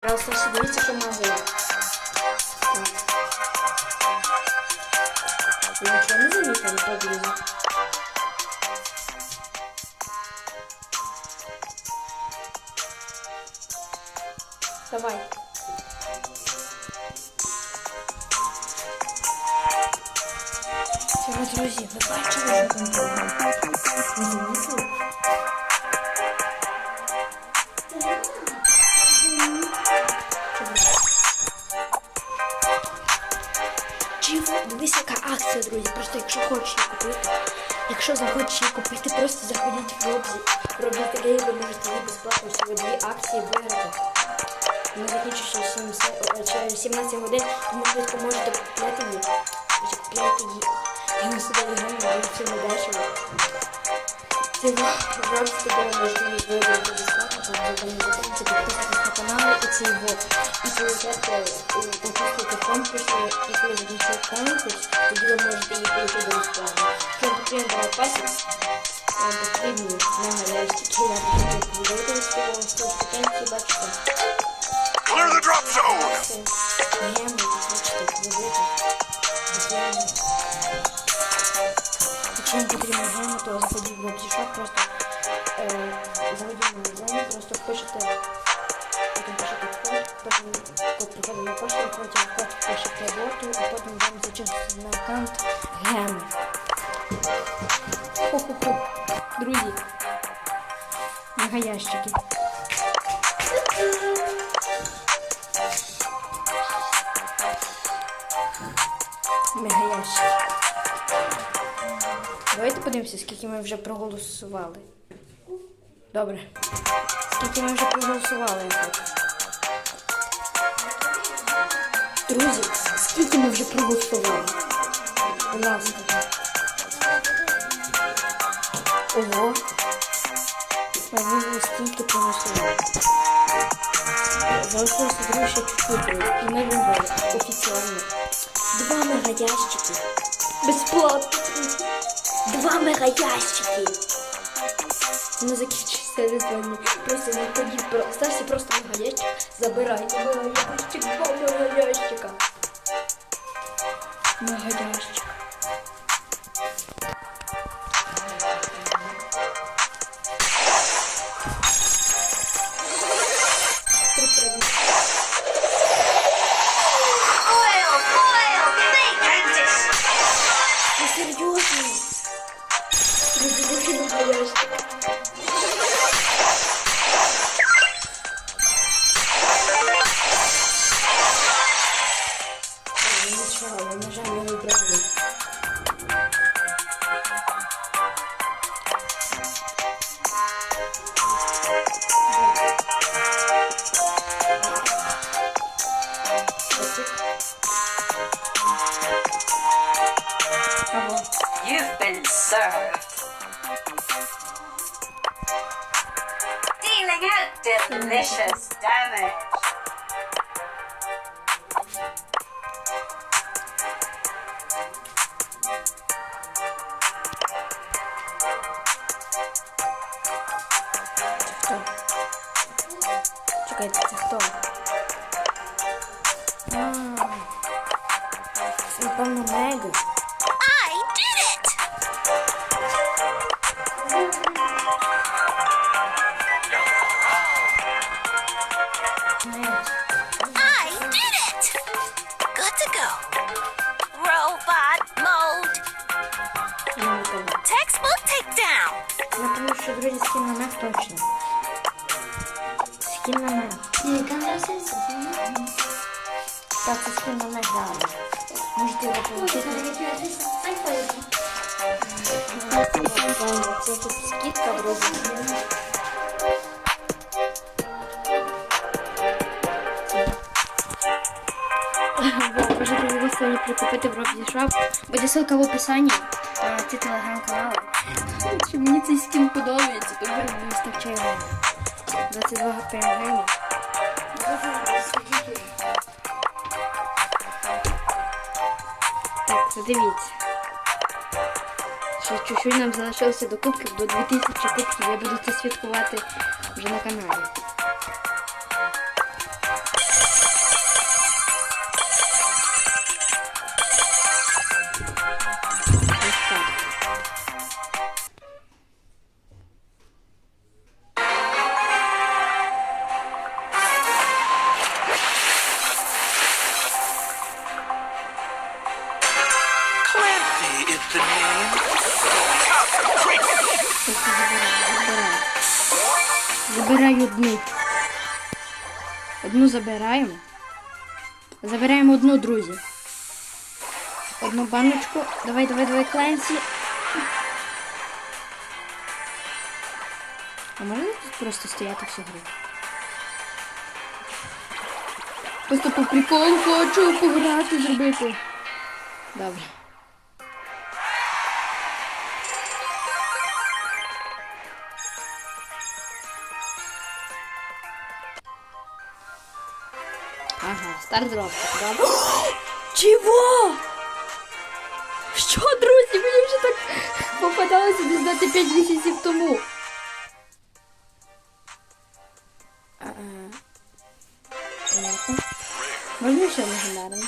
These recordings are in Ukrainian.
Просто всі дивіться, що магазин. Так. Ви нічого не замітили поблизу? Давай. Чого, друзі, ви бачили, що там було? Не замітили? Чого? Дивись, яка акція, друзі. Просто якщо хочеш її купити, якщо захочеш її купити, просто заходіть в Робзі. Робзі такий, ви можете її безплатно всього дві акції виграти. Вона закінчується через 70 о, через 17 годин, тому швидко можете купляти її. Вже Купляйте її. І ми сюди граємо, дуже сильно дешево. Це в Робзі тобі можете її ви не забудьте підписатись на канал і цей вот. І получати, участвувати в конкурсі, і коли закінчує конкурс, тоді ви можете її отримати безплатно. Щоб потрібно було пасік, вам потрібні мега ящики, я буду вам з потенції, бачите. Clear the drop zone! Боту, а потім вам зачислиться на аккаунт геми. Хо-хо-хо. Друзі, мегаящики. Мегаящики. Давайте подивимося, скільки ми вже проголосували. Добре. Скільки ми вже проголосували. Друзі, скільки ми вже проголосували? Будь ласка. Ого. Ми вивели стільки проголосували. Залишилося ще чуть-чуть, і ми виграли офіціально. Два мегаящики. Безплатно. Два мегаящики. Не закінчиться різдвяні. Просто не ходіть про стався просто мегаящик. Забирайте мегаящик, два мегаящика. Мегаящик. You've been served. Dealing out delicious damage. Хто? Чекайте, це Вот, можете прикупити в Робзі Шоп. Буде ссылка в описанні на ці телеграм-канали. Що мені цей скін подобається, то вже не вистачає гривень. 22 гривень. Так, задивіться. Чуть-чуть нам залишилося до кубків, до 2000 кубків. Я буду це святкувати вже на каналі. Друзі. Одну баночку. Давай, давай, давай, Кленсі. А можна тут просто стояти всю гру? Просто по приколу хочу пограти, зробити. Добре. Ага, старт дроп. Добре. Чого? Що, друзі, мені вже так попадалося не знати 5 місяців тому. Ага. Понятно. Можна ще легендарний?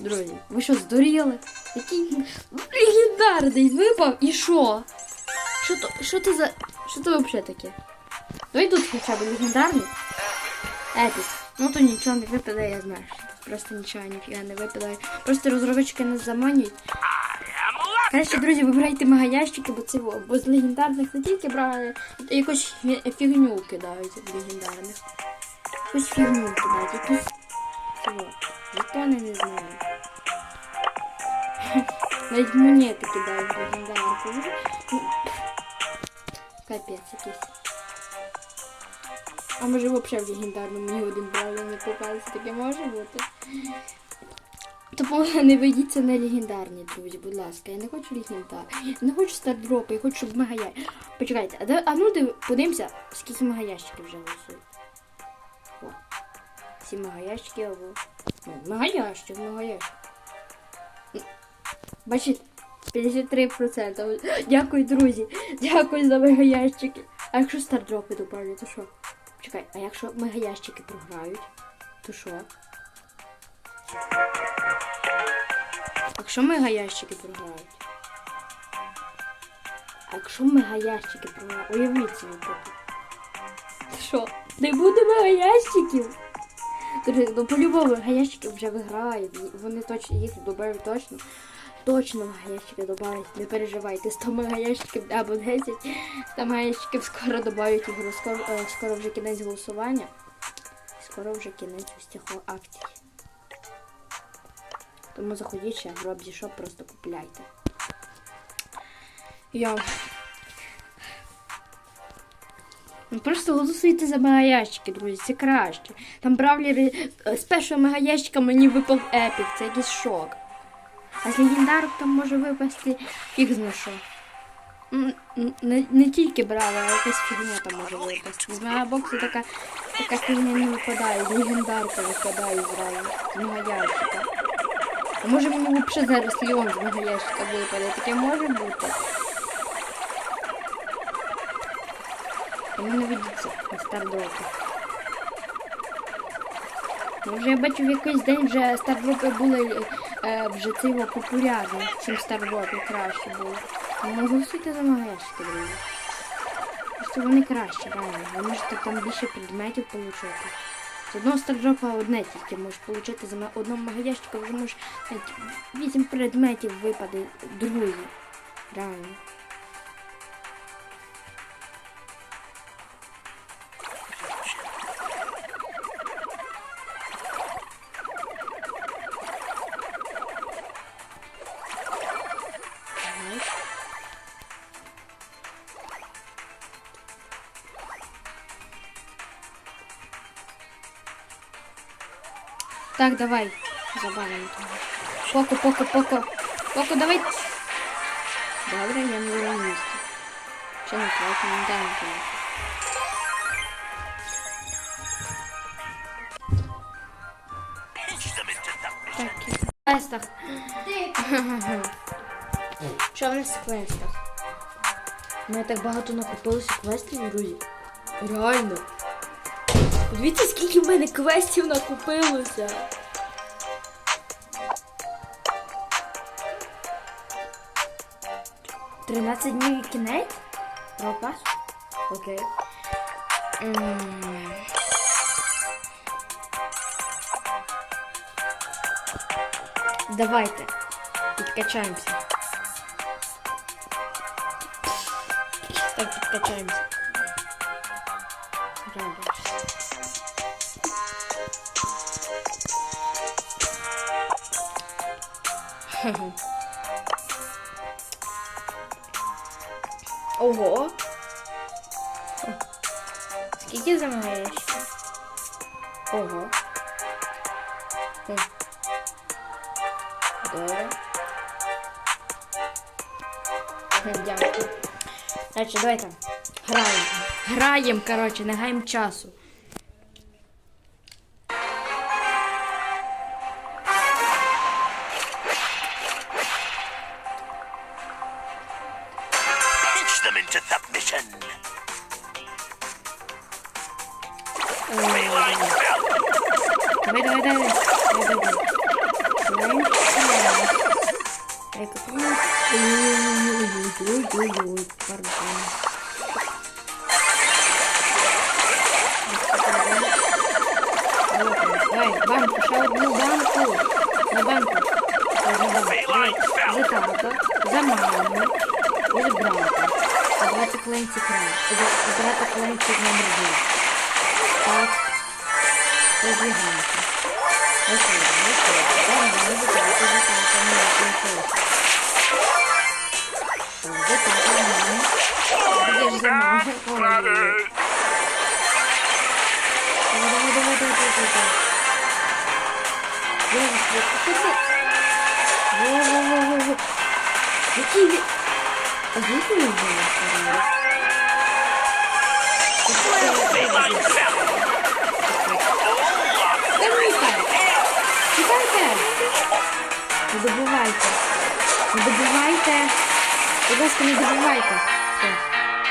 Друзі, ви що, здуріли? Який легендарний випав і що? Що то, що це за... Що це взагалі таке? Давай тут хоча б легендарний. Епік. Ну то нічого не випадає, я знаю. Просто нічого ніфіга не випадає. Просто розробники нас заманюють. Краще, друзі, вибирайте мегаящики, бо це бо з легендарних не тільки брали, а якусь фі- фігню кидають з легендарних. Якусь фігню кидають, якусь. Чого? Жетони не знаю. Навіть монети кидають з легендарних. Ну, Капець якийсь. А може взагалі в легендарному мені один правильно не попався, таке може бути. Тому не ведіться на легендарні, друзі, будь ласка. Я не хочу легендарні. Я не хочу стардропи, я хочу, щоб мегая. Почекайте, а, де, а ну див, подивимося, скільки мегаящиків вже висуть. О, всі мегаящики або. Ну, мегаящик, мегаящик. Бачите, 53%. Дякую, друзі. Дякую за мегаящики. А якщо стардропи добавлю, то що? Чекай, а якщо мегаящики програють, то що? Якщо мегаящики програють. А якщо мегаящики програють, уявіть собі поки. Що? Не буде мегаящиків? Друзі, ну по-любому мегаящики вже виграють. Вони точно їх добавлять точно. Точно мегаящики добавлять, не переживайте. 100 мегаящиків або 10. 100 мегаящиків скоро додають. Скоро, е, скоро вже кінець голосування. Скоро вже кінець усіх акцій. Тому заходіть ще в Робзі Шоп, просто купляйте. Йо. Ну, Просто голосуйте за мегаящики, друзі, це краще. Там бравлери е, з першого мегаящика мені випав епік, це якийсь шок. А з легендарок там може випасти фіг зна що. М, м, Не, не тільки браво, а якась фігня там може випасти. З мегабоксу така, така фігня не випадає, легендарка випадає зразу. З мегаящика. А може мені взагалі зараз Леон з мого ящика випаде, таке може бути. Тому не ведіться на стардропи. Вже я бачу в якийсь день вже стардропи були е, вже циво популярні, чим стардропи краще було. Тому голосуйте за ящика, друзі. Просто вони краще, реально. Ви можете там більше предметів отримати. З одного старджопа одне тільки можеш отримати за одного магазинчика, вже можеш навіть вісім предметів випаде друзі. Реально. Так, давай. Забавимо того. Поко, поко, поко. Поко, давай. Добре, я на другому місці. Чи не третьому, не дай мені. Так, в квестах. Що в нас в квестах? Мене так багато накопилося квестів, друзі. Реально. Подивіться, скільки в мене квестів накопилося. Тринадцять днів і кінець? Пропас? Окей. М. Давайте. Підкачаємося. Так, підкачаємося. Ого. Скільки за мною ще? Ого. Хм. Добре. Хм, Дякую. Значить, давайте. Граємо. Граємо, коротше, не гаємо часу. Давай, давай, давай. Давай, давай. Дай-ка помню. Ой-ой-ой-ой-ой-ой-ой. Пардон. Давай, банку, ще одну банку. На банку. Заталка. Заманю. Забранка. Забрати клинці край. Забрати клинці номер 2. quatro, dois de raça. Ou seja, não sei, agora vamos ver o que eu vou caminhar com isso. Então, vou ter que caminhar. Porque já não vai correr. Agora muda, muda, muda, muda. Vem, vem, vem, vem. Vou, vou, vou, vou. Aqui, vem. A gente não vai, cara. Був? Feline fell. Давайте! Чекайте! Не добивайте! Не добивайте! Будь ласка, не добивайте! Все.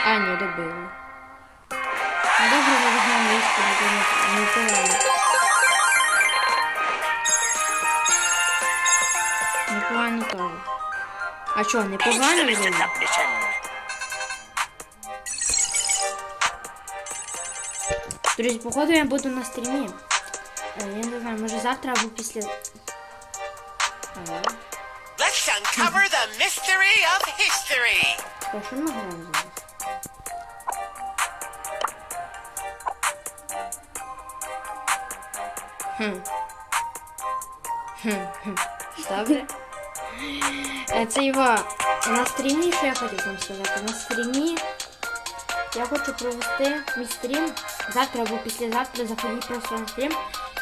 А, ні, добили. Ну добре, ви візьмемо військо, не, погано. Непогано теж. А що, непогано them Друзі, походу я буду на стрімі. Е, Я не знаю, може завтра або після. Ага. Let's uncover the mystery of history. Та що ми граємо зараз? Хм. Хм, хм. Добре. Е, Це його на стрімі, що я хотів вам сказати. На стрімі Я хочу провести мій стрім. Завтра або післязавтра заходіть просто на стрім.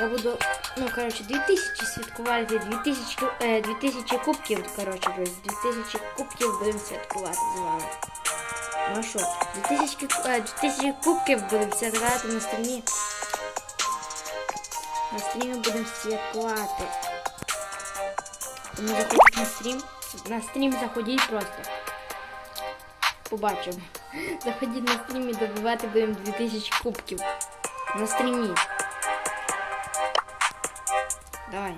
Я буду, ну, коротше, 2000 святкувати, 2000, ку- е, 2000 кубків, коротше, 2000 кубків будемо святкувати з вами. Ну а що, 2000, е, 2000 кубків будемо святкувати на стрімі. На стрімі будемо святкувати. Тому заходіть на стрім. На стрім заходіть просто. Побачимо. Заходіть на стрім і добивати будемо 2000 кубків. На стрімі. Давай.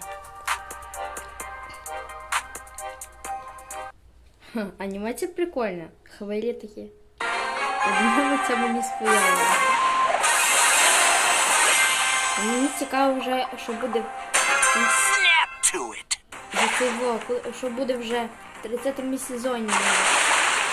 Ха, анімація прикольна. Хвилі такі. Одному це мені сподобалося. Мені цікаво вже, що буде Snap to it. за цього, коли- що буде вже в 30-му сезоні.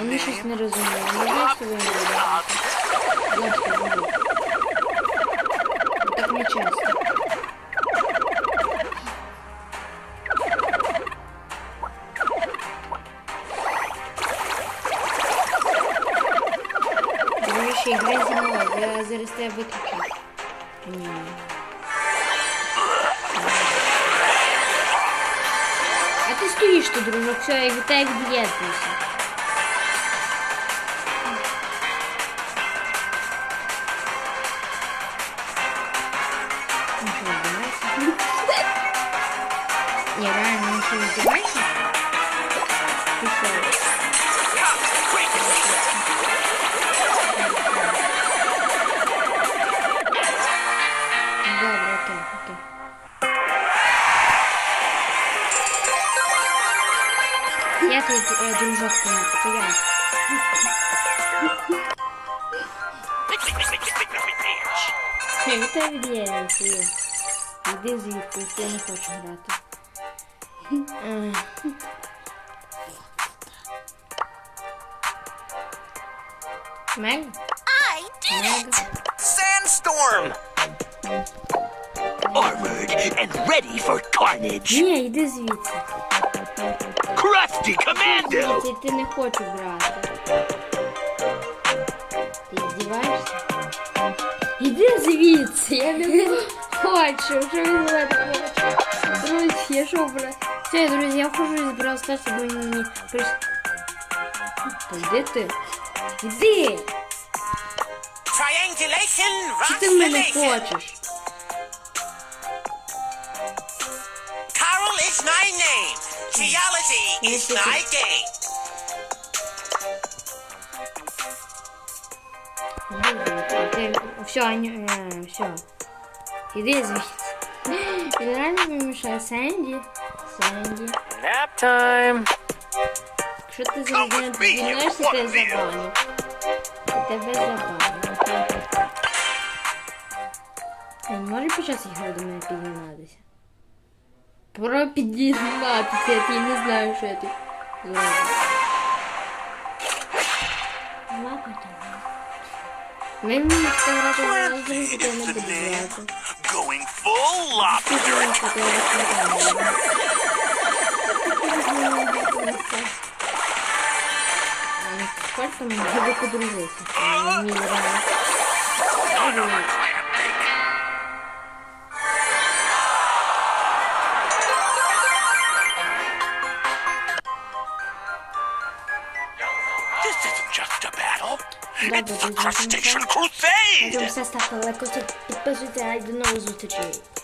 Вони щось name. не розуміють. Не знаю, що ви не робите. Будь ласка, зробіть. Так не часто. Друже, ще грай зі мною, я зараз тебе виключу. Ні. А ти стоїш тут, дружок, все, як так як Я твій е, дружок, то то я. Хе, Вітаю від Єлі. Іди звідти, я не хочу грати. Е. Мег? I did Мег? Sandstorm! Armored and ready for carnage. Ні, йди звідси. Crusty Commando! Звідси ти не хочу брати. Ти здіваєшся? Іди звідси, я не хочу, що він мене. Друзі, я що, бра... Все, друзі, я вхожу з Brawl Stars, бо мені прийш... Та йди ти. Іди! Що ти мене хочеш? Carol is my name. Geology game. Ти... Все, Аню... е, все. Іди звідси. Він реально мені мішає Сенді. Сенді. Nap time. Якщо ти за підіймешся, ти забаню. Я тебе забаню. Я не можу під час ігри до мене підніматися. Про підніматися, я ти не знаю, що я тут зроблю. Лапати. Ми мені фотографію не Plant розумію, is я не the буду name. брати. Going full lobster. Тут фотографію. Сколько мы могли подружиться? Милый This Crustacean Crusade! I don't know what to do.